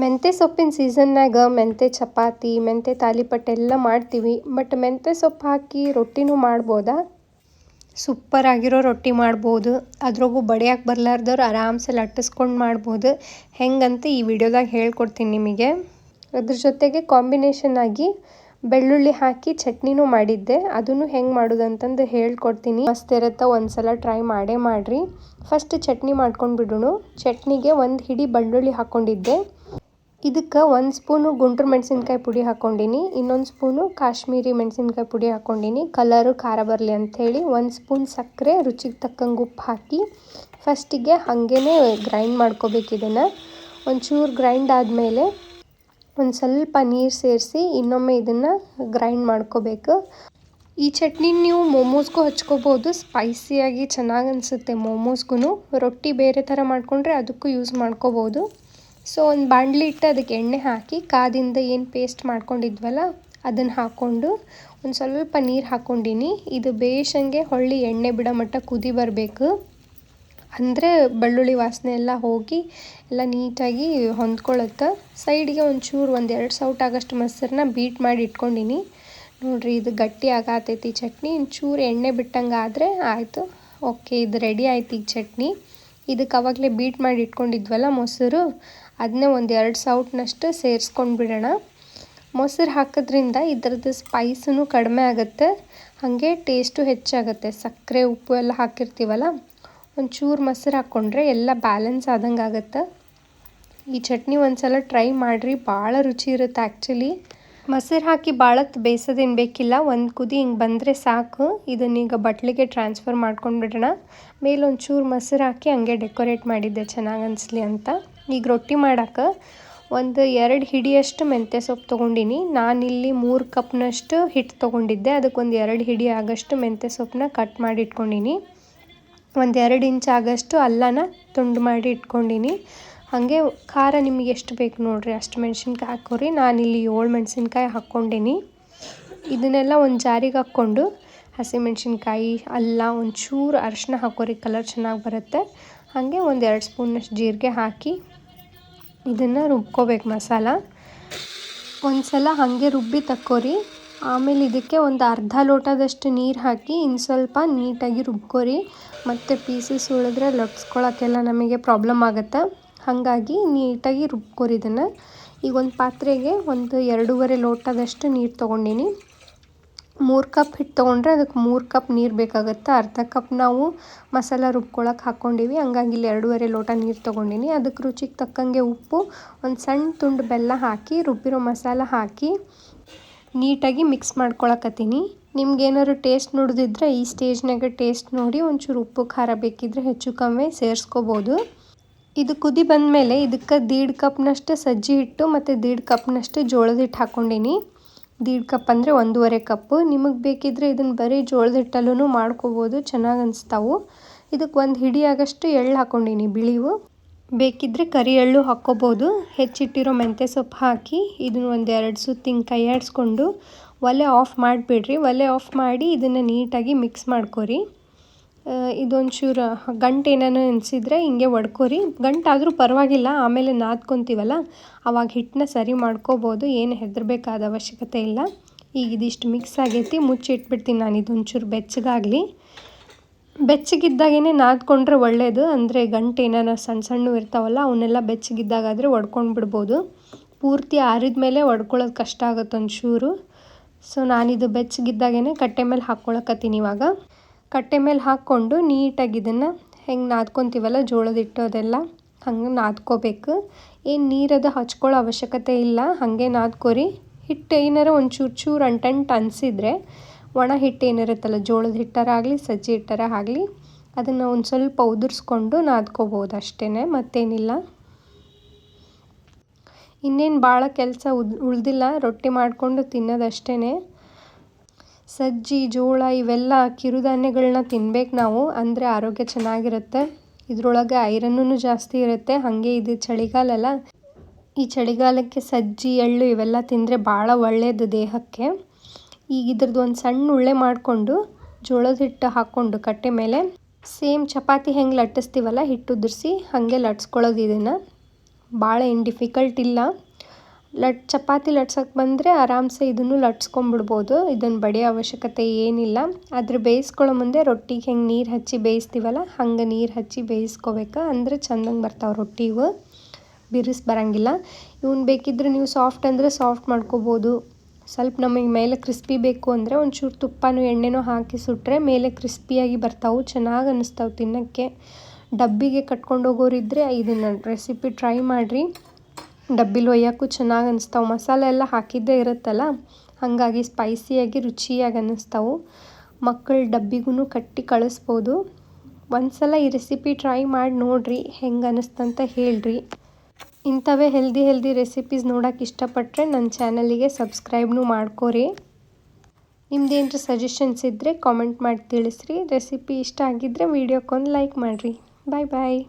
ಮೆಂತ್ಯ ಸೊಪ್ಪಿನ ಸೀಸನ್ನಾಗ ಮೆಂತ್ಯ ಚಪಾತಿ ಮೆಂತ್ಯ ತಾಲಿಪಟ್ಟು ಎಲ್ಲ ಮಾಡ್ತೀವಿ. ಬಟ್ ಮೆಂತ್ಯ ಸೊಪ್ಪು ಹಾಕಿ ರೊಟ್ಟಿನೂ ಮಾಡ್ಬೋದಾ? ಸೂಪರ್ ಆಗಿರೋ ರೊಟ್ಟಿ ಮಾಡ್ಬೋದು. ಅದ್ರಾಗೂ ಬಡಿಯಾಕೆ ಬರ್ಲಾರ್ದವ್ರು ಆರಾಮ್ಸೆ ಲಟ್ಟಿಸ್ಕೊಂಡು ಮಾಡ್ಬೋದು. ಹೆಂಗಂತ ಈ ವಿಡಿಯೋದಾಗ ಹೇಳ್ಕೊಡ್ತೀನಿ ನಿಮಗೆ. ಅದ್ರ ಜೊತೆಗೆ ಕಾಂಬಿನೇಷನ್ ಆಗಿ ಬೆಳ್ಳುಳ್ಳಿ ಹಾಕಿ ಚಟ್ನಿನೂ ಮಾಡಿದ್ದೆ. ಅದನ್ನು ಹೆಂಗೆ ಮಾಡೋದು ಅಂತಂದು ಹೇಳ್ಕೊಡ್ತೀನಿ. ಮಸ್ತ್ ಇರುತ್ತೆ, ಒಂದ್ಸಲ ಟ್ರೈ ಮಾಡೇ ಮಾಡಿರಿ. ಫಸ್ಟ್ ಚಟ್ನಿ ಮಾಡ್ಕೊಂಡು ಬಿಡೋಣ ಚಟ್ನಿಗೆ ಒಂದು ಹಿಡಿ ಬೆಳ್ಳುಳ್ಳಿ ಹಾಕ್ಕೊಂಡಿದ್ದೆ ಇದಕ್ಕೆ ಒಂದು ಸ್ಪೂನು ಗುಂಟೂರು ಮೆಣಸಿನ್ಕಾಯಿ ಪುಡಿ ಹಾಕ್ಕೊಂಡಿನಿ, ಇನ್ನೊಂದು ಸ್ಪೂನು ಕಾಶ್ಮೀರಿ ಮೆಣಸಿನ್ಕಾಯಿ ಪುಡಿ ಹಾಕ್ಕೊಂಡಿನಿ. ಕಲರು ಖಾರ ಬರಲಿ ಅಂಥೇಳಿ ಒಂದು ಸ್ಪೂನ್ ಸಕ್ಕರೆ, ರುಚಿಗೆ ತಕ್ಕಂಗೆ ಉಪ್ಪು ಹಾಕಿ ಫಸ್ಟಿಗೆ ಹಾಗೇ ಗ್ರೈಂಡ್ ಮಾಡ್ಕೋಬೇಕು ಇದನ್ನು. ಒಂಚೂರು ಗ್ರೈಂಡ್ ಆದಮೇಲೆ ಒಂದು ಸ್ವಲ್ಪ ನೀರು ಸೇರಿಸಿ ಇನ್ನೊಮ್ಮೆ ಇದನ್ನು ಗ್ರೈಂಡ್ ಮಾಡ್ಕೋಬೇಕು. ಈ ಚಟ್ನಿ ನೀವು ಮೋಮೋಸ್ಗೂ ಹಚ್ಕೋಬೋದು, ಸ್ಪೈಸಿಯಾಗಿ ಚೆನ್ನಾಗಿ ಅನಿಸುತ್ತೆ ಮೋಮೋಸ್ಗೂ ರೊಟ್ಟಿ ಬೇರೆ ಥರ ಮಾಡಿಕೊಂಡ್ರೆ ಅದಕ್ಕೂ ಯೂಸ್ ಮಾಡ್ಕೋಬೋದು. ಸೊ ಒಂದು ಬಾಣಲಿ ಇಟ್ಟು ಅದಕ್ಕೆ ಎಣ್ಣೆ ಹಾಕಿ ಕಾದಿಂದ ಏನು ಪೇಸ್ಟ್ ಮಾಡ್ಕೊಂಡಿದ್ವಲ್ಲ, ಅದನ್ನು ಹಾಕ್ಕೊಂಡು ಒಂದು ಸ್ವಲ್ಪ ನೀರು ಹಾಕ್ಕೊಂಡಿನಿ. ಇದು ಬೇಷಂಗೆ ಹೊಳ್ಳಿ ಎಣ್ಣೆ ಬಿಡೋ ಮಟ್ಟ ಕುದಿ ಬರಬೇಕು. ಅಂದರೆ ಬೆಳ್ಳುಳ್ಳಿ ವಾಸನೆ ಎಲ್ಲ ಹೋಗಿ ಎಲ್ಲ ನೀಟಾಗಿ ಹೊಂದ್ಕೊಳ್ಳುತ್ತೆ. ಸೈಡಿಗೆ ಒಂಚೂರು ಒಂದು ಎರಡು ಸೌಟ್ ಆಗೋಷ್ಟು ಮೊಸರನ್ನ ಬೀಟ್ ಮಾಡಿ ಇಟ್ಕೊಂಡಿನಿ. ನೋಡಿರಿ, ಇದು ಗಟ್ಟಿ ಆಗತೈತಿ ಚಟ್ನಿ. ಒಂಚೂರು ಎಣ್ಣೆ ಬಿಟ್ಟಂಗೆ ಆದರೆ ಆಯಿತು. ಓಕೆ, ಇದು ರೆಡಿ ಆಯ್ತು ಈಗ ಚಟ್ನಿ. ಇದಕ್ಕೆ ಅವಾಗಲೇ ಬೀಟ್ ಮಾಡಿ ಇಟ್ಕೊಂಡಿದ್ವಲ್ಲ ಮೊಸರು ಅದನ್ನೇ ಒಂದು ಎರಡು ಸೌಟ್ನಷ್ಟು ಸೇರಿಸ್ಕೊಂಡು ಬಿಡೋಣ ಮೊಸರು ಹಾಕೋದ್ರಿಂದ ಇದರದ್ದು ಸ್ಪೈಸೂ ಕಡಿಮೆ ಆಗುತ್ತೆ. ಹಾಗೆ ಟೇಸ್ಟು ಹೆಚ್ಚಾಗುತ್ತೆ. ಸಕ್ಕರೆ, ಉಪ್ಪು ಎಲ್ಲ ಹಾಕಿರ್ತೀವಲ್ಲ, ಒಂಚೂರು ಮೊಸರು ಹಾಕ್ಕೊಂಡ್ರೆ ಎಲ್ಲ ಬ್ಯಾಲೆನ್ಸ್ ಆದಂಗೆ ಆಗುತ್ತೆ. ಈ ಚಟ್ನಿ ಒಂದು ಸಲ ಟ್ರೈ ಮಾಡಿರಿ, ಭಾಳ ರುಚಿ ಇರುತ್ತೆ ಆ್ಯಕ್ಚುಲಿ ಮೊಸರು ಹಾಕಿ ಭಾಳ ಬೇಯಿಸೋದೇನು ಬೇಕಿಲ್ಲ, ಒಂದು ಕುದಿ ಹಿಂಗೆ ಬಂದರೆ ಸಾಕು. ಇದನ್ನೀಗ ಬಟ್ಲಿಗೆ ಟ್ರಾನ್ಸ್ಫರ್ ಮಾಡ್ಕೊಂಡು ಬಿಡೋಣ ಮೇಲೆ ಒಂಚೂರು ಮೊಸರು ಹಾಕಿ ಹಂಗೆ ಡೆಕೋರೇಟ್ ಮಾಡಿದ್ದೆ, ಚೆನ್ನಾಗಿ ಅನಿಸ್ಲಿ ಅಂತ. ಈಗ ರೊಟ್ಟಿ ಮಾಡೋಕೆ ಒಂದು ಎರಡು ಹಿಡಿಯಷ್ಟು ಮೆಂತ್ಯ ಸೊಪ್ಪು ತೊಗೊಂಡಿನಿ. ನಾನಿಲ್ಲಿ ಮೂರು ಕಪ್ನಷ್ಟು ಹಿಟ್ಟು ತೊಗೊಂಡಿದ್ದೆ. ಅದಕ್ಕೆ ಒಂದು ಎರಡು ಹಿಡಿ ಆಗಷ್ಟು ಮೆಂತ್ಯ ಸೊಪ್ಪನ್ನ ಕಟ್ ಮಾಡಿ ಇಟ್ಕೊಂಡಿನಿ ಒಂದು ಎರಡು ಇಂಚ್ ಆಗಷ್ಟು ಅಲ್ಲನ ತುಂಡು ಮಾಡಿ ಇಟ್ಕೊಂಡಿನಿ ಹಾಗೆ ಖಾರ ನಿಮಗೆ ಎಷ್ಟು ಬೇಕು ನೋಡಿರಿ, ಅಷ್ಟು ಮೆಣಸಿನ್ಕಾಯಿ ಹಾಕೋರಿ. ನಾನಿಲ್ಲಿ ಏಳು ಮೆಣಸಿನ್ಕಾಯಿ ಹಾಕ್ಕೊಂಡೀನಿ. ಇದನ್ನೆಲ್ಲ ಒಂದು ಜಾರಿಗೆ ಹಾಕ್ಕೊಂಡು ಹಸಿಮೆಣ್ಸಿನ್ಕಾಯಿ ಅಲ್ಲ, ಒಂಚೂರು ಅರಶಿನ ಹಾಕೋರಿ. ಕಲರ್ ಚೆನ್ನಾಗಿ ಬರುತ್ತೆ. ಹಾಗೆ ಒಂದು ಎರಡು ಸ್ಪೂನಷ್ಟು ಜೀರಿಗೆ ಹಾಕಿ ಇದನ್ನು ರುಬ್ಕೋಬೇಕು ಮಸಾಲ. ಒಂದು ಸಲ ಹಾಗೆ ರುಬ್ಬಿ ತಕ್ಕೋರಿ. ಆಮೇಲೆ ಇದಕ್ಕೆ ಒಂದು ಅರ್ಧ ಲೋಟದಷ್ಟು ನೀರು ಹಾಕಿ ಇನ್ನು ಸ್ವಲ್ಪ ನೀಟಾಗಿ ರುಬ್ಕೋರಿ. ಮತ್ತು ಪೀಸಸ್ ಉಳಿದ್ರೆ ಲಟ್ಸ್ಕೊಳ್ಳೋಕ್ಕೆಲ್ಲ ನಮಗೆ ಪ್ರಾಬ್ಲಮ್ ಆಗುತ್ತೆ. ಹಾಗಾಗಿ ನೀಟಾಗಿ ರುಬ್ಕೋರಿ ಇದನ್ನು. ಈಗ ಒಂದು ಪಾತ್ರೆಗೆ ಒಂದು ಎರಡೂವರೆ ಲೋಟದಷ್ಟು ನೀರು ತೊಗೊಂಡಿನಿ. ಮೂರು ಕಪ್ ಹಿಟ್ಟು ತೊಗೊಂಡ್ರೆ ಅದಕ್ಕೆ ಮೂರು ಕಪ್ ನೀರು ಬೇಕಾಗುತ್ತೆ. ಅರ್ಧ ಕಪ್ ನಾವು ಮಸಾಲ ರುಬ್ಕೊಳಕ್ಕೆ ಹಾಕ್ಕೊಂಡಿವಿ ಹಂಗಾಗಿ ಇಲ್ಲಿ ಎರಡೂವರೆ ಲೋಟ ನೀರು ತೊಗೊಂಡಿನಿ. ಅದಕ್ಕೆ ರುಚಿಗೆ ತಕ್ಕಂಗೆ ಉಪ್ಪು, ಒಂದು ಸಣ್ಣ ತುಂಡು ಬೆಲ್ಲ ಹಾಕಿ, ರುಬ್ಬಿರೋ ಮಸಾಲ ಹಾಕಿ ನೀಟಾಗಿ ಮಿಕ್ಸ್ ಮಾಡ್ಕೊಳಕತ್ತೀನಿ. ನಿಮ್ಗೇನಾದ್ರು ಟೇಸ್ಟ್ ನೋಡಿದ್ರೆ ಈ ಸ್ಟೇಜ್ನಾಗ ಟೇಸ್ಟ್ ನೋಡಿ ಒಂಚೂರು ಉಪ್ಪು, ಖಾರ ಬೇಕಿದ್ರೆ ಹೆಚ್ಚು ಕಮ್ಮಿ ಸೇರಿಸ್ಕೋಬೋದು. ಇದು ಕುದಿ ಬಂದಮೇಲೆ ಇದಕ್ಕೆ ದೀಡ್ ಕಪ್ನಷ್ಟು ಸಜ್ಜಿ ಹಿಟ್ಟು ಮತ್ತು ದೀಡ್ ಕಪ್ನಷ್ಟು ಜೋಳದ ಹಿಟ್ಟು ಹಾಕ್ಕೊಂಡಿನಿ ದೀಡ್ ಕಪ್ ಅಂದರೆ ಒಂದೂವರೆ ಕಪ್ಪು ನಿಮಗೆ ಬೇಕಿದ್ರೆ ಇದನ್ನು ಬರೀ ಜೋಳದ ಹಿಟ್ಟಲ್ಲೂ ಮಾಡ್ಕೋಬೋದು, ಚೆನ್ನಾಗಿ ಅನಿಸ್ತಾವು. ಇದಕ್ಕೆ ಒಂದು ಹಿಡಿ ಆಗಷ್ಟು ಎಳ್ಳು ಹಾಕ್ಕೊಂಡಿನಿ ಬಿಳಿವು. ಬೇಕಿದ್ದರೆ ಕರಿ ಎಳ್ಳು ಹಾಕ್ಕೋಬೋದು. ಹೆಚ್ಚಿಟ್ಟಿರೋ ಮೆಂತ್ಯ ಸೊಪ್ಪು ಹಾಕಿ ಇದನ್ನು ಒಂದು ಎರಡು ಸುತ್ತು ಹಿಂಗೆ ಕೈ ಆಡಿಸ್ಕೊಂಡು ಒಲೆ ಆಫ್ ಮಾಡಿಬಿಡ್ರಿ. ಒಲೆ ಆಫ್ ಮಾಡಿ ಇದನ್ನು ನೀಟಾಗಿ ಮಿಕ್ಸ್ ಮಾಡ್ಕೊರಿ. ಇದೊಂಚೂರು ಗಂಟು ಏನೇನೋ ಎನಿಸಿದ್ರೆ ಹಿಂಗೆ ಒಡ್ಕೊರಿ. ಗಂಟಾದರೂ ಪರವಾಗಿಲ್ಲ, ಆಮೇಲೆ ನಾದ್ಕೊತೀವಲ್ಲ, ಅವಾಗ ಹಿಟ್ಟನ್ನ ಸರಿ ಮಾಡ್ಕೋಬೋದು, ಏನು ಹೆದರ್ಬೇಕಾದ ಅವಶ್ಯಕತೆ ಇಲ್ಲ. ಈಗ ಇದಿಷ್ಟು ಮಿಕ್ಸ್ ಆಗೈತಿ, ಮುಚ್ಚಿ ಇಟ್ಬಿಡ್ತೀನಿ ನಾನು ಇದೊಂಚೂರು ಬೆಚ್ಚಗಾಗಲಿ. ಬೆಚ್ಚಗಿದ್ದಾಗೇ ನಾದ್ಕೊಂಡ್ರೆ ಒಳ್ಳೆಯದು ಅಂದರೆ ಗಂಟು ಏನಾನ ಸಣ್ಣ ಸಣ್ಣ ಇರ್ತಾವಲ್ಲ, ಅವನ್ನೆಲ್ಲ ಬೆಚ್ಚಗಿದ್ದಾಗಾದರೆ ಒಡ್ಕೊಂಡು ಬಿಡ್ಬೋದು ಪೂರ್ತಿ ಆರಿದ ಮೇಲೆ ಒಡ್ಕೊಳ್ಳೋದು ಕಷ್ಟ ಆಗುತ್ತೆ ಒಂಚೂರು. ಸೊ ನಾನಿದು ಬೆಚ್ಚಗಿದ್ದಾಗೇ ಕಟ್ಟೆ ಮೇಲೆ ಹಾಕ್ಕೊಳಕತ್ತೀನಿ ಇವಾಗ. ಕಟ್ಟೆ ಮೇಲೆ ಹಾಕ್ಕೊಂಡು ನೀಟಾಗಿ ಇದನ್ನು ಹೆಂಗೆ ನಾದ್ಕೊತೀವಲ್ಲ, ಜೋಳದ ಹಿಟ್ಟು ಅದೆಲ್ಲ ಹಂಗೆ ನಾದ್ಕೋಬೇಕು. ಏನು ನೀರದ ಹಚ್ಕೊಳ್ಳೋ ಅವಶ್ಯಕತೆ ಇಲ್ಲ, ಹಾಗೆ ನಾದ್ಕೋರಿ. ಹಿಟ್ಟು ಏನಾರ ಒಂದು ಚೂರು ಚೂರು ಅಂಟಂಟು ಅನಿಸಿದ್ರೆ ಒಣ ಹಿಟ್ಟು ಏನಿರುತ್ತಲ್ಲ ಜೋಳದ ಹಿಟ್ಟಾರ ಆಗಲಿ, ಸಜ್ಜಿ ಹಿಟ್ಟಾರ ಆಗಲಿ, ಅದನ್ನು ಒಂದು ಸ್ವಲ್ಪ ಉದುರಿಸ್ಕೊಂಡು ನಾದ್ಕೋಬೋದು ಅಷ್ಟೇ ಮತ್ತೇನಿಲ್ಲ. ಇನ್ನೇನು ಭಾಳ ಕೆಲಸ ಉದ್ ಉಳ್ದಿಲ್ಲ, ರೊಟ್ಟಿ ಮಾಡಿಕೊಂಡು ತಿನ್ನೋದಷ್ಟೇ ಸಜ್ಜಿ, ಜೋಳ ಇವೆಲ್ಲ ಕಿರುಧಾನ್ಯಗಳನ್ನ ತಿನ್ಬೇಕು ನಾವು, ಅಂದರೆ ಆರೋಗ್ಯ ಚೆನ್ನಾಗಿರುತ್ತೆ. ಇದರೊಳಗೆ ಐರನ್ನು ಜಾಸ್ತಿ ಇರುತ್ತೆ. ಹಾಗೆ ಇದು ಚಳಿಗಾಲ ಅಲ್ಲ ಈ ಚಳಿಗಾಲಕ್ಕೆ ಸಜ್ಜಿ, ಎಳ್ಳು ಇವೆಲ್ಲ ತಿಂದರೆ ಭಾಳ ಒಳ್ಳೆಯದು ದೇಹಕ್ಕೆ. ಈಗ ಇದ್ರದ್ದು ಒಂದು ಸಣ್ಣ ಉಳ್ಳೆ ಮಾಡಿಕೊಂಡು, ಜೋಳದ ಹಿಟ್ಟು ಹಾಕ್ಕೊಂಡು ಕಟ್ಟೆ ಮೇಲೆ ಸೇಮ್ ಚಪಾತಿ ಹೆಂಗೆ ಲಟ್ಟಿಸ್ತೀವಲ್ಲ ಹಿಟ್ಟು ಉದುರಿಸಿ, ಹಾಗೆ ಲಟ್ಸ್ಕೊಳ್ಳೋದು ಇದನ್ನು. ಭಾಳ ಏನು ಡಿಫಿಕಲ್ಟ್ ಇಲ್ಲ. ಲಟ್, ಚಪಾತಿ ಲಟ್ಸೋಕೆ ಬಂದರೆ ಆರಾಮ್ಸೆ ಇದನ್ನು ಲಟ್ಸ್ಕೊಂಡ್ಬಿಡ್ಬೋದು ಇದನ್ನು ಬಡಿಯೋ ಅವಶ್ಯಕತೆ ಏನಿಲ್ಲ. ಆದರೆ ಬೇಯಿಸ್ಕೊಳ್ಳೋ ಮುಂದೆ ರೊಟ್ಟಿಗೆ ಹೆಂಗೆ ನೀರು ಹಚ್ಚಿ ಬೇಯಿಸ್ತೀವಲ್ಲ, ಹಂಗೆ ನೀರು ಹಚ್ಚಿ ಬೇಯಿಸ್ಕೋಬೇಕು. ಅಂದರೆ ಚಂದಂಗೆ ಬರ್ತಾವೆ ರೊಟ್ಟಿವು ಬಿರುಸು ಬರೋಂಗಿಲ್ಲ. ಇವನ್ ಬೇಕಿದ್ರೆ ನೀವು ಸಾಫ್ಟ್ ಅಂದರೆ ಸಾಫ್ಟ್ ಮಾಡ್ಕೋಬೋದು. ಸ್ವಲ್ಪ ನಮಗೆ ಮೇಲೆ ಕ್ರಿಸ್ಪಿ ಬೇಕು ಅಂದರೆ ಒಂಚೂರು ತುಪ್ಪನೂ ಎಣ್ಣೆನೂ ಹಾಕಿ ಸುಟ್ಟರೆ ಮೇಲೆ ಕ್ರಿಸ್ಪಿಯಾಗಿ ಬರ್ತಾವೆ, ಚೆನ್ನಾಗಿ ಅನ್ನಿಸ್ತಾವೆ ತಿನ್ನೋಕ್ಕೆ. ಡಬ್ಬಿಗೆ ಕಟ್ಕೊಂಡು ಹೋಗೋರಿದ್ದರೆ ಇದನ್ನು ರೆಸಿಪಿ ಟ್ರೈ ಮಾಡಿರಿ. ಡಬ್ಬಿಲಿ ಒಯ್ಯೋಕ್ಕೂ ಚೆನ್ನಾಗಿ ಅನಿಸ್ತಾವೆ. ಮಸಾಲೆ ಎಲ್ಲ ಹಾಕಿದ್ದೇ ಇರುತ್ತಲ್ಲ, ಹಾಗಾಗಿ ಸ್ಪೈಸಿಯಾಗಿ ರುಚಿಯಾಗಿ ಅನ್ನಿಸ್ತಾವೆ ಮಕ್ಕಳು ಡಬ್ಬಿಗೂ ಕಟ್ಟಿ ಕಳಿಸ್ಬೋದು. ಒಂದು ಸಲ ಈ ರೆಸಿಪಿ ಟ್ರೈ ಮಾಡಿ ನೋಡಿರಿ, ಹೆಂಗೆ ಅನ್ನಿಸ್ತಂತ ಹೇಳ್ರಿ. ಇಂಥವೇ ಹೆಲ್ದಿ ಹೆಲ್ದಿ ರೆಸಿಪೀಸ್ ನೋಡೋಕೆ ಇಷ್ಟಪಟ್ಟರೆ ನನ್ನ ಚಾನಲಿಗೆ ಸಬ್ಸ್ಕ್ರೈಬ್ನೂ ಮಾಡ್ಕೋರಿ. ನಿಮ್ದೇನಾರ ಸಜೆಷನ್ಸ್ ಇದ್ದರೆ ಕಾಮೆಂಟ್ ಮಾಡಿ ತಿಳಿಸ್ರಿ. ರೆಸಿಪಿ ಇಷ್ಟ ಆಗಿದ್ದರೆ ವೀಡಿಯೋಕ್ಕೊಂದು ಲೈಕ್ ಮಾಡಿರಿ. ಬಾಯ್ ಬಾಯ್